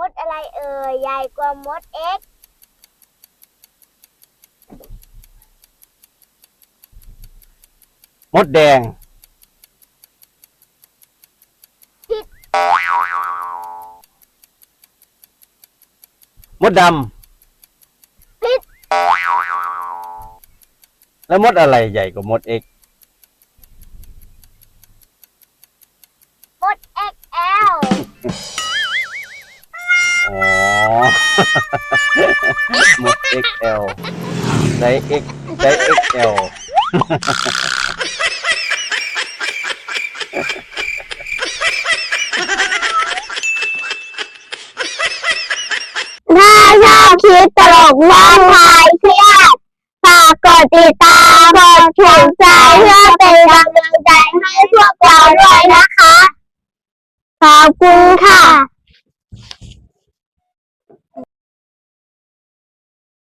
มดอะไรเอ่ยใหญ่กว่ามดเอ็กมดแดง มดดพิษำแล้วมดอะไรใหญ่กว่ามดเอ็ก มด XL ไซส์ X ไซส์ XL ถ้าชอบคลิปตลกว่าทายเครียดฝากกดติดตามกดถูกใจเพื่อเป็นกำลังใจให้พวกเราด้วยนะคะ ขอบคุณค่ะ